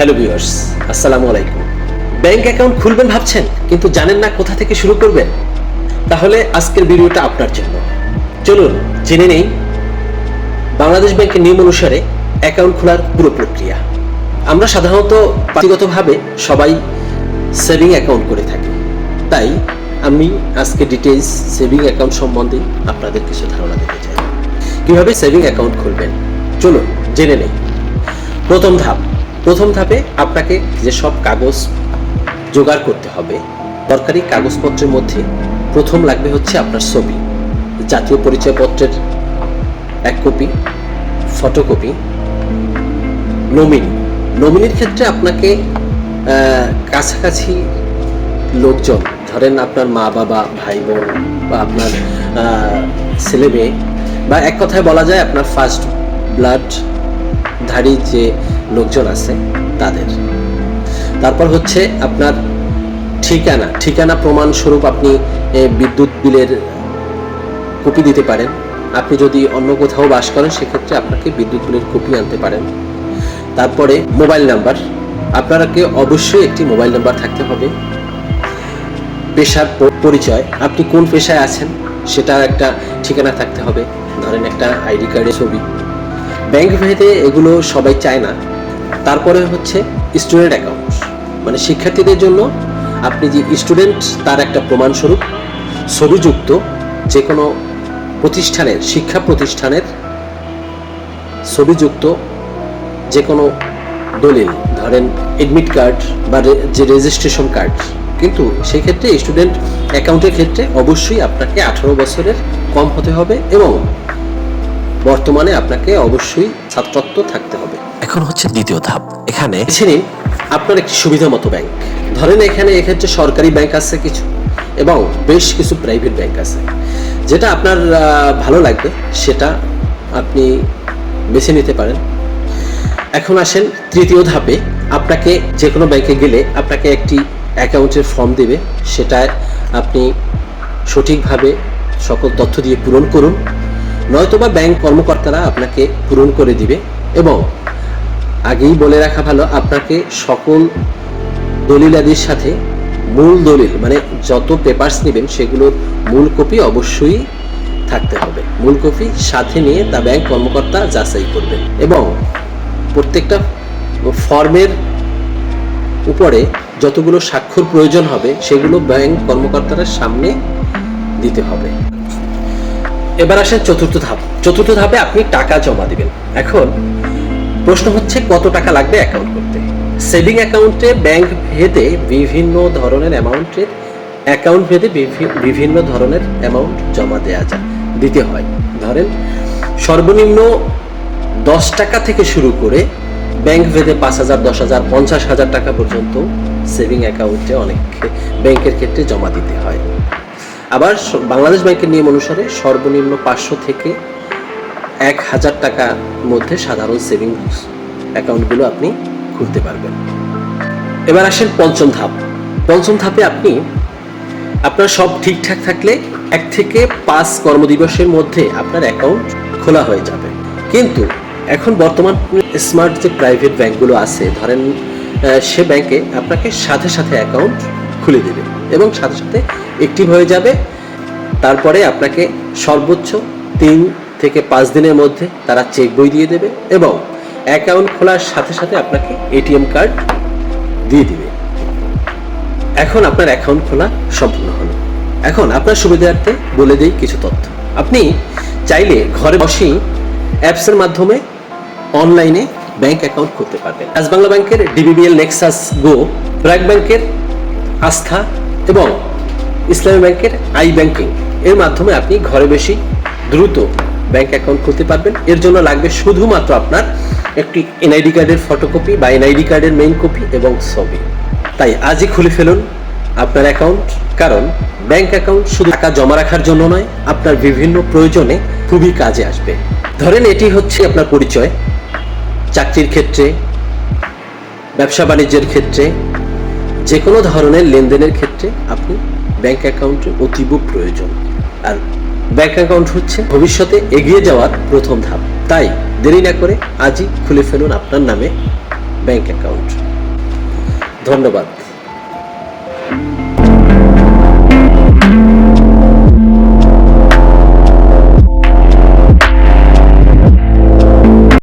Hello viewers আসসালামু আলাইকুম bank account খুলবেন ভাবছেন, কিন্তু জানেন না কোথা থেকে শুরু করবেন? তাহলে আজকের ভিডিওটা আপনার জন্য। চলুন, জেনে নেই। বাংলাদেশ ব্যাংকের নিয়ম অনুসারে অ্যাকাউন্ট খোলার পুরো প্রক্রিয়া। আমরা সাধারণত ব্যক্তিগতভাবে সবাই সেভিং অ্যাকাউন্ট করে থাকি। তাই আমি আজকে ডিটেলস সেভিং অ্যাকাউন্ট সম্বন্ধে আপনাদের কিছু ধারণা দিতে চাই। কীভাবে সেভিং অ্যাকাউন্ট খুলবেন? চলুন, জেনে নেই। প্রথম ধাপ। প্রথম ধাপে আপনাকে যেসব কাগজ জোগাড় করতে হবে, দরকারি কাগজপত্রের মধ্যে প্রথম লাগবে হচ্ছে আপনার ছবি, জাতীয় পরিচয়পত্রের এক কপি ফটোকপি নমিনি নমিনির ক্ষেত্রে আপনাকে কাছাকাছি লোকজন, ধরেন আপনার মা বাবা, ভাই বোন বা আপনার ছেলে মেয়ে, বা এক কথায় বলা যায় আপনার ফার্স্ট ব্লাড ধারী যে লোকজন আছে তাদের। তারপর হচ্ছে আপনার ঠিকানা। ঠিকানা প্রমাণ স্বরূপ আপনি বিদ্যুৎ বিলের কপি দিতে পারেন। আপনি যদি অন্য কোথাও বাস করেন, সেক্ষেত্রে আপনাকে বিদ্যুৎ বিলের কপি আনতে পারেন। তারপরে মোবাইল নাম্বার। আপনাকে অবশ্যই একটি মোবাইল নাম্বার থাকতে হবে। পেশার পরিচয়। আপনি কোন পেশায় আছেন, সেটা একটা ঠিকানা থাকতে হবে। ধরেন একটা আইডি কার্ডের ছবি। ব্যাংক ভেদে এগুলো সবাই চায় না। তারপরে হচ্ছে স্টুডেন্ট অ্যাকাউন্ট মানে শিক্ষার্থীদের জন্য আপনি যে স্টুডেন্ট তার একটা প্রমাণস্বরূপ ছবিযুক্ত যে কোনো প্রতিষ্ঠানের, শিক্ষা প্রতিষ্ঠানের ছবিযুক্ত যে কোনো দলিল, ধরেন এডমিট কার্ড বা যে রেজিস্ট্রেশন কার্ড কিন্তু সেই ক্ষেত্রে স্টুডেন্ট অ্যাকাউন্টের ক্ষেত্রে অবশ্যই আপনাকে আঠারো বছরের কম হতে হবে এবং বর্তমানে আপনাকে অবশ্যই ছাত্রত্ব থাকতে হবে। এখন হচ্ছে দ্বিতীয় ধাপ। এখানে বেছে নিন আপনার একটি সুবিধা মতো ব্যাংক। ধরেন এখানে এক্ষেত্রে সরকারি ব্যাংক আছে কিছু এবং বেশ কিছু প্রাইভেট ব্যাংক আছে। যেটা আপনার ভালো লাগবে সেটা আপনি বেছে নিতে পারেন। এখন আসেন তৃতীয় ধাপে। আপনাকে যে কোনো ব্যাংকে গেলে আপনাকে একটি অ্যাকাউন্টের ফর্ম দেবে। সেটায় আপনি সঠিকভাবে সকল তথ্য দিয়ে পূরণ করুন। নয়তোবা ব্যাংক কর্মকর্তারা আপনাকে পূরণ করে দিবে এবং আগেই বলে রাখা ভালো, আপনাকে সকল দলিলাদির সাথে মূল দলিল মানে যত পেপারস নেবেন সেগুলোর মূল কপি অবশ্যই থাকতে হবে। মূল কপি সাথে নিয়ে তা ব্যাংক কর্মকর্তা যাচাই করবেন এবং প্রত্যেকটা ফর্মের উপরে যতগুলো স্বাক্ষর প্রয়োজন হবে সেগুলো ব্যাংক কর্মকর্তারা সামনে দিতে হবে। এবার আসেন চতুর্থ ধাপ। চতুর্থ ধাপে আপনি টাকা জমা দিবেন। এখন প্রশ্ন হচ্ছে, কত টাকা লাগবে অ্যাকাউন্ট করতে? সেভিং অ্যাকাউন্টে ব্যাংক ভেদে বিভিন্ন ধরনের অ্যামাউন্টের অ্যাকাউন্ট ভেদে বিভিন্ন ধরনের অ্যামাউন্ট জমা দেওয়া যায়, দিতে হয়। ধরেন, সর্বনিম্ন দশ টাকা থেকে শুরু করে ব্যাংক ভেদে পাঁচ হাজার, দশ হাজার, পঞ্চাশ হাজার টাকা পর্যন্ত সেভিং অ্যাকাউন্টে অনেক ব্যাংকের ক্ষেত্রে জমা দিতে হয়। আবার বাংলাদেশ ব্যাংকের নিয়ম অনুসারে সর্বনিম্ন পাঁচশো থেকে এক হাজার টাকার মধ্যে সাধারণ সেভিংস অ্যাকাউন্টগুলো আপনি খুলতে পারবেন। এবার আসেন পঞ্চম ধাপ। পঞ্চম ধাপে আপনি, আপনার সব ঠিকঠাক থাকলে এক থেকে পাঁচ কর্মদিবসের মধ্যে আপনার অ্যাকাউন্ট খোলা হয়ে যাবে। কিন্তু এখন বর্তমান স্মার্ট যে প্রাইভেট ব্যাংকগুলো আছে, ধরেন সে ব্যাংকে আপনাকে সাথে সাথে অ্যাকাউন্ট খুলে দেবে এবং সাথে সাথে অ্যাক্টিভ হয়ে যাবে। তারপরে আপনাকে সর্বোচ্চ তিন থেকে পাঁচ দিনের মধ্যে তারা চেক বই দিয়ে দেবে এবং অ্যাকাউন্ট খোলার সাথে সাথে আপনাকে এটিএম কার্ড দিয়ে দিবে। এখন আপনার অ্যাকাউন্ট খোলা সম্পূর্ণ হলো। এখন আপনার সুবিধার্থে বলে দেই কিছু তথ্য। আপনি চাইলে ঘরে বসেই অ্যাপসের মাধ্যমে অনলাইনে ব্যাংক অ্যাকাউন্ট খুলতে পারবেন। আজ বাংলা ব্যাংকের ডিবিবিএল নেক্সাস গো ব্র্যাক ব্যাংকের আস্থা এবং ইসলামী ব্যাংকের আই ব্যাংকিং এর মাধ্যমে আপনি ঘরে বেশি দ্রুত ব্যাংক অ্যাকাউন্ট খুলতে পারবেন। এর জন্য লাগবে শুধুমাত্র আপনার একটি এনআইডি কার্ডের ফটোকপি বা এনআইডি কার্ডের মেইন কপি এবং ছবি। তাই আজই খুলে ফেলুন আপনার অ্যাকাউন্ট, কারণ ব্যাংক অ্যাকাউন্ট শুধু টাকা জমা রাখার জন্য নয়, আপনার বিভিন্ন প্রয়োজনে খুবই কাজে আসবে। ধরেন এটি হচ্ছে আপনার পরিচয়। চাকরির ক্ষেত্রে, ব্যবসা বাণিজ্যের ক্ষেত্রে যে কোনো ধরনের লেনদেনের ক্ষেত্রে আপনি ব্যাংক অ্যাকাউন্টের অতীব প্রয়োজন। আর ব্যাংক অ্যাকাউন্ট হচ্ছে ভবিষ্যতে এগিয়ে যাওয়ার প্রথম ধাপ। তাই দেরি না করে আজই খুলে ফেলুন আপনার নামে ব্যাংক অ্যাকাউন্ট। ধন্যবাদ।